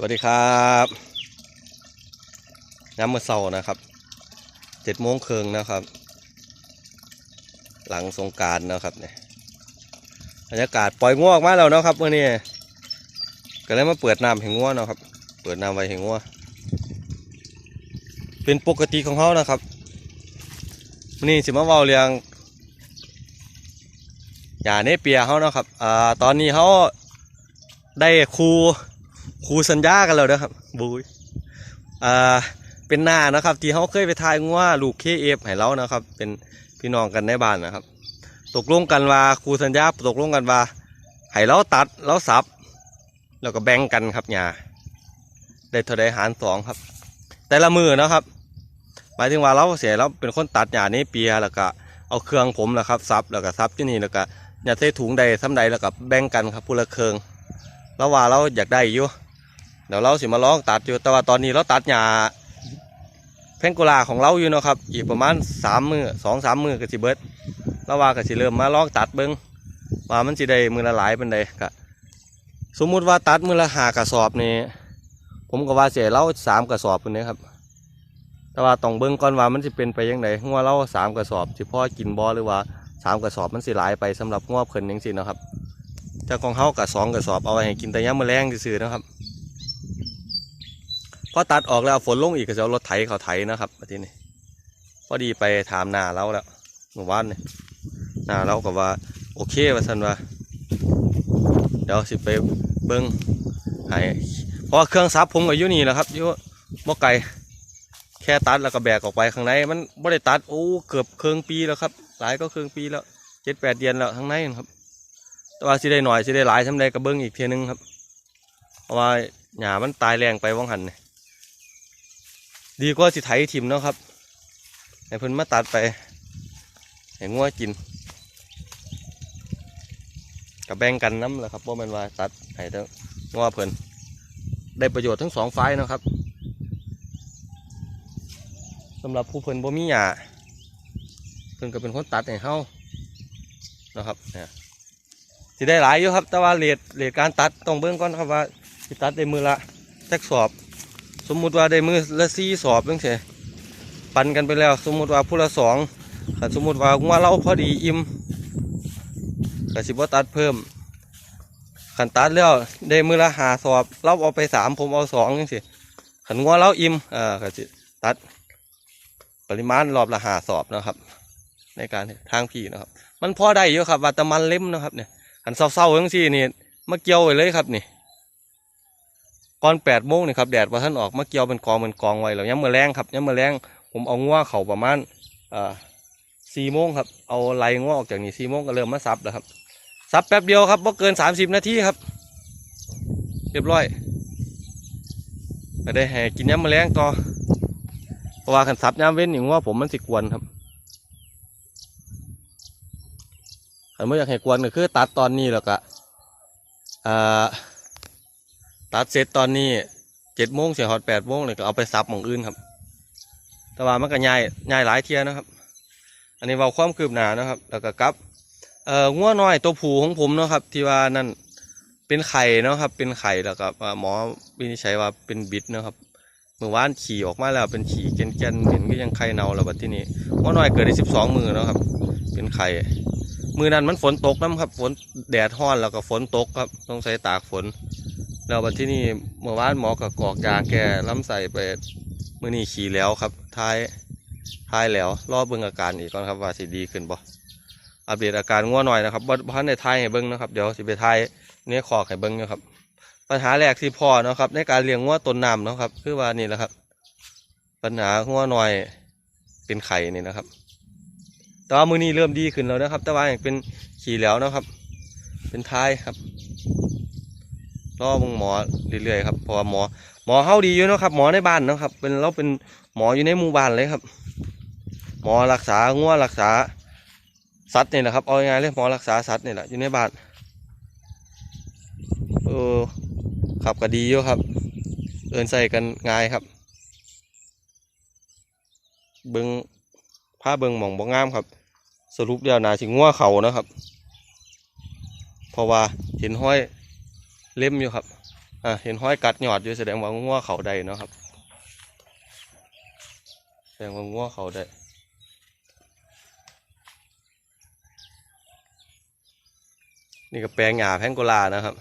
สวัสดีครับน้ำมือเศร้านะครับเจ็ดโมงครึ่งนะครับ หลังสงการนะครับเนี่ยบรรยากาศปล่อยง่วอกมาแล้วนะครับเมื่อนี้ก็เลยมาเปิดน้ำแห่งง่วนะครับ เปิดน้ำไว้แห่งง่วเป็นปกติของเขานะครับมื่อนี้สิมาเว้าเรื่องอย่าเนเปียเขานะครับอ่าตอนนี้เขาได้ครู ครูสัญญากันแล้วนะครับบุยอ่าเป็นหน้านะครับ ที่เขาเคยไปทายงัวลูกเคเอฟให้เรานะครับ เป็นพี่น้องกันในบ้านนะครับ ตกลงกันว่าครูสัญญาตกลงกันว่าให้เราตัดเราสับแล้วก็แบ่งกันครับหยาได้เท่าใดหารสองครับ แต่ละมือนะครับ หมายถึงว่าเราเสียเราเป็นคนตัดหยานี้เปียแล้วก็เอาเครื่องผมนะครับซับแล้วก็ซับที่นี่แล้วก็หยาใส่ถุงใดซ้ำใดแล้วก็แบ่งกันครับผู้ละเครื่องแล้วว่าเราอยากได้อยู่ เดี๋ยวเราสิมาลองตัดอยู่แต่ว่าตอนนี้เราตัดหญ้าเพงโกลาของเราอยู่เนาะครับ อีกประมาณสามมือสองสามมือก็สิเบิดแล้วว่าก็สิเริ่มมาลองตัดเบิ้งว่ามันสิได้มือละหลายเป็นใดก็สมมุติว่าตัดมือละหากระสอบนี่ผมก็ว่าเสียเราสามกระสอบคนนี้ครับแต่ว่าต้องเบิ้งก่อนว่ามันสิเป็นไปยังไงงัวเราสามกระสอบสิพ่อกินบ่หรือว่าสามกระสอบมันสิหลายไปสำหรับงัวเพิ่นยังสินาะครับแต่ของเขากับสองกระสอบเอาไว้ให้กินแต่ยามมื้อแรงซื่อนะครับ อตัดออกแล้วฝนลงอีกก็จะเอารถไถเขาไถนะครับทีนี้พอดีไปถามน้าเราแล้วเมื่อวานเนี่หน้าเราก็ว่าโอเคว่าสันว่า เดี๋ยวสิไปเบิ้งให้เพราะเครื่องซับผมก็อยู่นี่แหละครับอยู่บ่ไกลแค่ตัดแล้วก็แบกออกไปข้างในมันไม่ได้ตัดโอ้เกือบเครึ่องปีแล้วครับ หลายก็เครึ่องปีแล้วเจ็ดแปดเดือนแล้วข้างในนะครับ แต่ว่าสิได้หน่อยสิได้หลายทำได้กระเบื้องอีกเทียนึงครับเพราะว่าหญ้ามันตายแรงไปว่างหันเนี่ย ดีกว่าสิไถทิมเนาะครับให้เพิ่นมาตัดไปให้งัวกินกับแบ่งกันน้ำแหละครับเพราะมันว่าตัดให้ทั้งงัวเพิ่นได้ประโยชน์ทั้งสองฝ่ายนะครับสำหรับผู้เพิ่นบ่มีหญ้าเพิ่นก็เป็นคนตัดให้เฮานะครับเนี่ยสิได้หลายอยู่ครับ แต่ว่าเลทเลทการตัดต้องเบิ่งก่อนครับว่าสิตัดได้มือละจักสอบ สมมุติว่าได้มือละสี่สอบเพิ่งเสียปันกันไปแล้ว สมมุติว่าผู้ละสองสมมุติว่างัวเราพอดีอิ่มก็สิบ่ตัดเพิ่มขันตัดแล้วได้มือละหาสอบเราเอาไปสามผมเอาสองจังสิขันงัวเราอิ่มอ่าก็สิตัด ปริมาณรอบละหาสอบนะครับ ในการทางพี่นะครับ มันพอได้อยู่ครับว่าแต่มันเล่มนะครับเนี่ยอันเศร้าๆทั้งสี่นี่มาเกี่ยวไว้เลยครับนี่ ก่อนแปดโมงนี่ครับแดดว่าท่านออกมาเกี่ยวเป็นกองเป็นกองไว้แล้วย้ำมือแรงครับย้ำมือแรงผมเอาง้วเขาประมาณอ่อสี่โมงครับเอาไหลง้วออกจากนี่สี่โมงก็เริ่มมาซับแล้วครับซับแป๊บเดียวครับบ่เกินสามสิบนาทีครับ เรียบร้อยก็ได้ให้กินย้ำมือแรงต่อเพราะว่าขันซับย้ำเว้นอย่างว่าผมมันสิกวนครับอันไม่อยากให้กวนก็คือตัดตอนนี้แล้วก็อ่า ตัดเสร็จตอนนี้เจ็ดโมงเสียหอดแปดโมงเลยก็เอาไปซับหมองอื่นครับ แต่ว่ามันก็ง่ายง่ายหลายเทียนะครับ อันนี้เบาความคืบหน้านะครับ แล้วก็กลับเอ่องัวน้อยตัวผูของผมเนาะครับ ที่ว่านั่นเป็นไข่เนาะครับ เป็นไข่แล้วก็หมอวินิจฉัยว่าเป็นบิดนะครับเมื่อวานขี่ออกมาแล้วเป็นขี่แกนๆเห็นก็ยังไข่เน่าแล้วบัดที่นี้งัวน้อยเกิดได้สิบสองมือเนาะครับ เป็นไข่มือนั้นมันฝนตกน้ำครับ ฝนแดดห้อนแล้วก็ฝนตกครับต้องใส่ตากฝน แล้ววันที่นี่เมื่อวานหมอกับกอกยาแก้ลำไส้ไปมือนี้ขี่แล้วครับท้ายท้ายแล้วรอเบิ่งอาการอีกก่อนครับว่าสิดีขึ้นบ่อัปเดตอาการง่วหน่อยนะครับบ่บ่ทันได้ทายให้เบิ่งนะครับเดี๋ยวสิไปทายเนี่ยคอกให้เบิ่งนะครับ ปัญหาแรกที่พ่อเนาะครับในการเลี้ยงง่วต้นน้ำเนาะครับ คือว่านี่แหละครับ ปัญหาง่วหน่อยเป็นไข่นี่นะครับ แต่ว่ามือนี้เริ่มดีขึ้นแล้วนะครับ แต่ว่าอยังเป็นขี่แล้วนะครับ เป็นท้ายครับ รอมึงหมอเรื่อยๆครับเพราะว่าหมอหมอเฮาดีอยู่เนาะครับ หมอในบ้านนะครับ เป็นเราเป็นหมออยู่ในหมู่บ้านเลยครับ หมอรักษางัวรักษาสัตว์นี่แหละครับเอาง่ายเลยหมอรักษาสัตว์นี่แหละอยู่ในบ้านเออขับก็ดีอยู่ครับ เอินใส่กันง่ายครับ เบิงผ้าเบิงหมองบ่งามครับ สรุปเดียวนาสิงัวเขานะครับ เพราะว่าเห็นห้อย เล็มอยู่ครับอะเห็นห้อยกัดหยอดอยู่แสดงว่างัวเขาได้เนาะครับ แสดงว่างัวเขาได้นี่ก็แปลงหญ้าแพงโกลานะครับ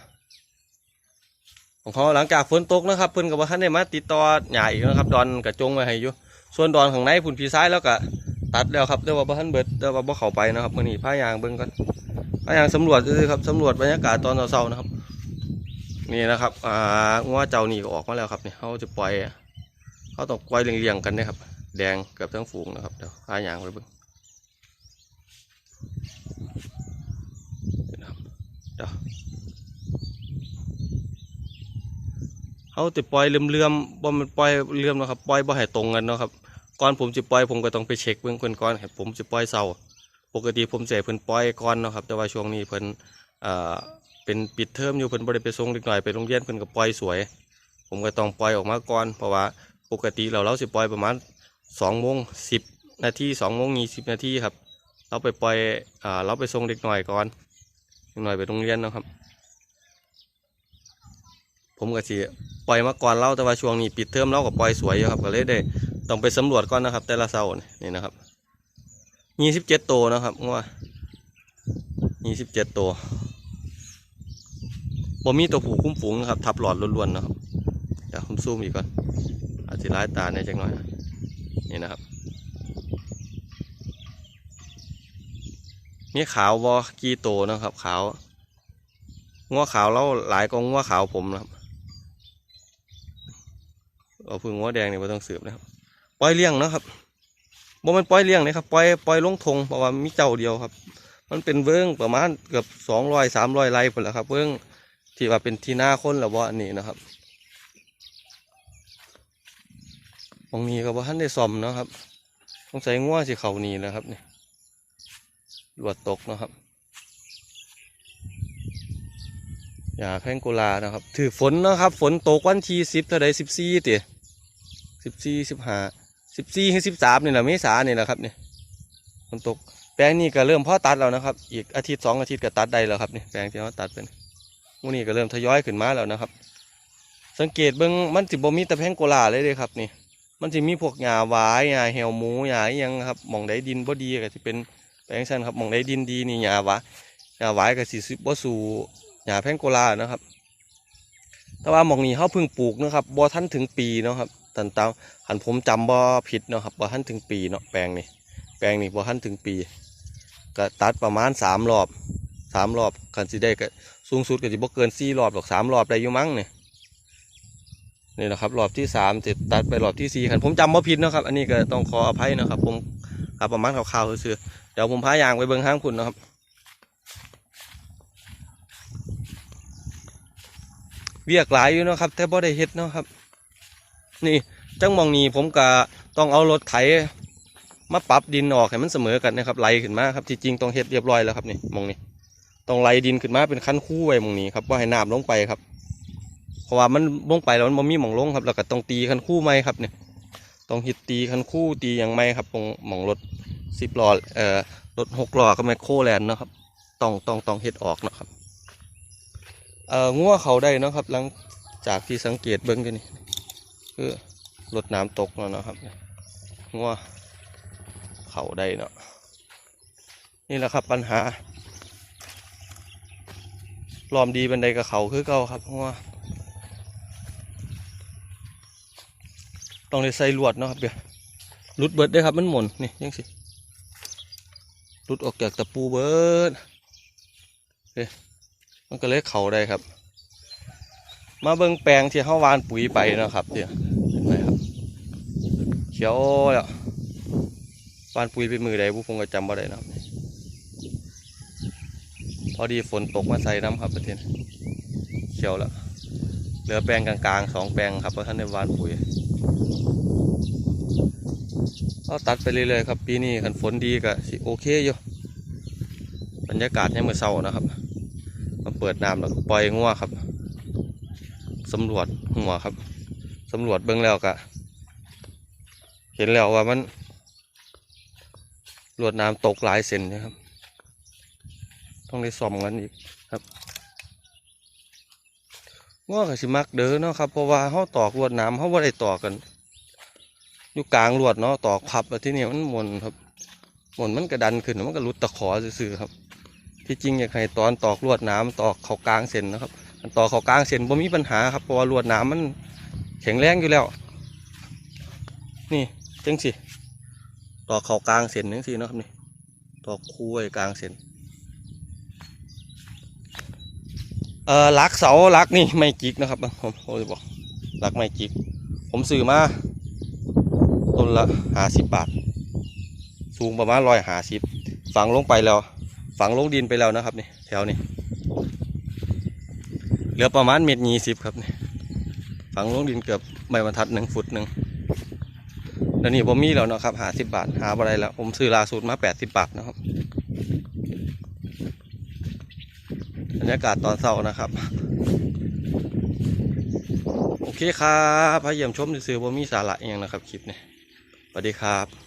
ของเขาหลังจากฝนตกนะครับเพิ่นกับว่าท่านได้มาติดต่อหญ้าอีกนะครับ ดอนกระจงไว้ให้อยู่ส่วนดอนข้างในพุ่นพีซ้ายแล้วก็ตัดแล้วครับแต่ว่าบ่ทันเบิดแต่ว่าบ่เข้าไปนะครับมื้อนี้พายางเบิ่งก่อนพายางสำรวจซื่อครับสำรวจบรรยากาศตอนเช้าๆนะครับ นี่นะครับอ่างัวเจ้านี่ก็ออกมาแล้วครับนี่เขาจะปล่อยเขาต้องปล่อยเรียงๆกันนะครับ แดงเกือบทั้งฝูงนะครับเดี๋ยวพายางไปบิ่งนี่นะครับเดี๋ยวเขาจะปล่อยเลื่อมๆบ่มันปล่อยเลื่อมนะครับปล่อยบ่ให้ตรงกันเนาะครับก่อนผมจะปล่อยผมก็ต้องไปเช็คเบื้องคนก่อนครับผมจะปล่อยเสาปกติผมจะให้เพิ่นปล่อยก่อนเนาะครับแต่ว่าช่วงนี้เพิ่นเอ่อ เป็นปิดเทอมอยู่เพิ่นบ่ได้ไปส่งเด็กหน่อยไปโรงเรียนเพิ่นก็ปล่อยสวย ผมก็ต้องปล่อยออกมาก่อนเพราะว่าปกติเราเราสิปล่อยประมาณ2โมง10นาที2โมง20นาทีครับ เราไปปล่อยอ่าเราไปส่งเด็กหน่อยก่อนเด็กหน่อยไปโรงเรียนนะครับ ผมก็สิปล่อยมาก่อนเราแต่ว่าช่วงนี้ปิดเทอมเราก็ปล่อยสวยอยู่ครับก็เลยได้ต้องไปสำรวจก่อนนะครับ แต่ละเสานี่นะครับยี่สิบเจ็ดตัวนะครับงัวยี่สิบเจ็ดตัว บ่มีตัวผูคุ้มฝูงนะครับ ทับหลอดล้วนๆนะครับเดี๋ยวผมซูมอีกก่อนอาจจะร้ายตาในจังหน่อยนี่นะครับมีขาวบอกีโตนะครับ ขาวงัวขาวเราหลายกว่างัวขาวผมนะครับเอาพึ่งงัวแดงนี่ไม่ต้องสืบนะครับปล่อยเลี้ยงนะครับบ่มันปล่อยเลี้ยงนะครับปล่อยปล่อยลงทงเพราะว่ามีเจ้าเดียวครับ มันเป็นเวิ้งประมาณเกือบสองร้อยสามร้อยไร่พุ่นแหละครับเวิ้ง ที่ว่าเป็นที่หน้าคนแล้วว่าอันนี้นะครับตรงนี้ก็บ่ทันได้ซ่อมนะครับต้องใส่งัวสิเขานี่นะครับนี่หลวดตกนะครับอย่าแพงโกลานะครับ ถือฝนนะครับ ฝนตกวันที่สิบเท่าใดสิบสี่เติสิบสี่สิบห้าสิบสี่สิบสามนี่แหละเมษานี่แหละครับนี่ฝนตกแปลงนี้ก็เริ่มพาะตัดแล้วนะครับ อีกอาทิตย์สองอาทิตย์ก็ตัดได้แล้วครับนี่แปลงที่เขาตัดเป็น มูนี่ก็เริ่มทยอยขึ้นมาแล้วนะครับ สังเกตเบิ้งมันสิบ่มีแต่แพงโกลาเลยเลยครับนี่ มันจะมีพวกหญ้าหวายหญ้าเหี่ยวหมูหญ้ายังครับหมองใดดินบ่ดีก็สิเป็นแปลงสั้นครับหมองใดดินดีนี่หญ้าหวายหญ้าหวายก็สิบ่สู่หญ้าแพงโกลานะครับ แต่ว่ามองนี้เขาเพิ่งปลูกนะครับบ่ทันถึงปีเนาะครับตันตามหันผมจำบ่ผิดเนาะครับบ่ทันถึงปีเนาะแปลงนี้แปลงนี้บ่ทันถึงปีก็ตัดประมาณสามรอบสามรอบกันสิได้ก็ สูงสุดก็สิบ่เกินสี่รอบหรอกสามรอบได้อยู่มั้งเนี่ยนี่นะครับรอบที่สามจะตัดไปรอบที่สี่คันผมจำบ่ผิดนะครับ อันนี้ก็ต้องขออภัยนะครับ ผมครับประมาณคร่าวๆซื่อเดี๋ยวผมพายางไปเบิ่งห้างคุณนะครับเวียกหลายอยู่นะครับแต่บ่ได้เฮ็ดเนาะครับ นี่จังมองนี้ผมก็ต้องเอารถไถมาปรับดินออกให้มันเสมอกันนะครับไหลขึ้นมาครับที่จริงต้องเฮ็ดเรียบร้อยแล้วครับนี่มองนี้ ต้องไหลดินขึ้นมาเป็นคันคู่ไว้มองนี้ครับว่าให้น้ำลงไปครับ เพราะว่ามันลงไปแล้วมันบ่มีหมองลงครับ แล้วก็ต้องตีคันคู่ไหมครับเนี่ยต้องหิดตีคันคู่ตีอย่างไม่ครับตรงหมองรถสิบล้อเอ่อรถหกล้อก็แมคโคแลนนะครับต้องต้องต้องเฮ็ดออกนะครับเอ่องัวเขาได้นะครับ หลังจากที่สังเกตเบิ้งกันนี่คือรดน้ำตกแล้วนะครับงัวเขาได้เนาะนี่แหละครับปัญหา ลอมดีบันไดกับเขาคือเก่าครับงัวต้องได้ใส่ลวดเนาะครับเดี๋ยวหลุดเบิดได้ครับมันหมุนนี่ยังสิหลุดออกจากตะปูเบิดมันก็เลยเขาได้ครับ มาเบิ่งแปลงที่เขาวานปุ๋ยไปนะครับเดี๋ยวเห็นไหมครับเขียวแล้ววานปุ๋ยเป็นมือใดผู้พงก็จำบ่ได้นะครับ พอดีฝนตกมาใส่น้ำครับประเทศเขียวแล้วเหลือแปลงกลางๆสองแปลงครับเพราะท่านได้วานปุ๋ยเอาตัดไปเรื่อยๆครับ ปีนี้ขันฝนดีก็สิโอเคอยู่บรรยากาศยังมือเศร้านะครับมาเปิดน้ำแล้วปล่อยงัวครับสำรวจหัวครับสำรวจเบื้องแล้วก็เห็นแล้วว่ามันรวดน้ำตกหลายเซนนะครับ ต้องได้ซ่อมกันอีกครับง้อก็สิมักเด้อเนาะครับเพราะว่าเฮาตอกลวดน้ำเฮาบ่ได้ตอกกัน อยู่กลางลวดเนาะตอกพับแล้วที่นี่มันหมนครับหมนมันกระดันขึ้นมันก็หลุดตะขอซื่อครับ ที่จริงอยากให้ตอนตอกลวดน้ำตอกเขากลางเส้นนะครับอันตอกเขากลางเส้นบ่มีปัญหาครับเพราะว่าลวดน้ำมันแข็งแรงอยู่แล้ว นี่จังสิตอกเขากลางเส้นจังสิเนาะครับนี่ตอกคู่ไว้กลางเส้น เอ่อลักเสาลักนี่ไม่จิกนะครับผมผมจะบอกลักไม่จิก ผมซื้อมาต้นละห้าสิบบาท สูงประมาณร้อยห้าสิบฝังลงไปแล้ว ฝังลงดินไปแล้วนะครับนี่แถวนี้เหลือประมาณเมตรยี่สิบครับนี่ฝังลงดินเกือบใบบรรทัดหนึ่งฟุตหนึ่งแล้วนี่ผมมีแล้วนะครับหาสิบบาทหาอะไรแล้ว ผมซื้อล่าสุดมาแปดสิบบาทนะครับ บรรยากาศตอนเช้านะครับ โอเคครับพระเยี่ยมชมซื่อว่ามีสาระเองนะครับคลิปนี้สวัสดีครับ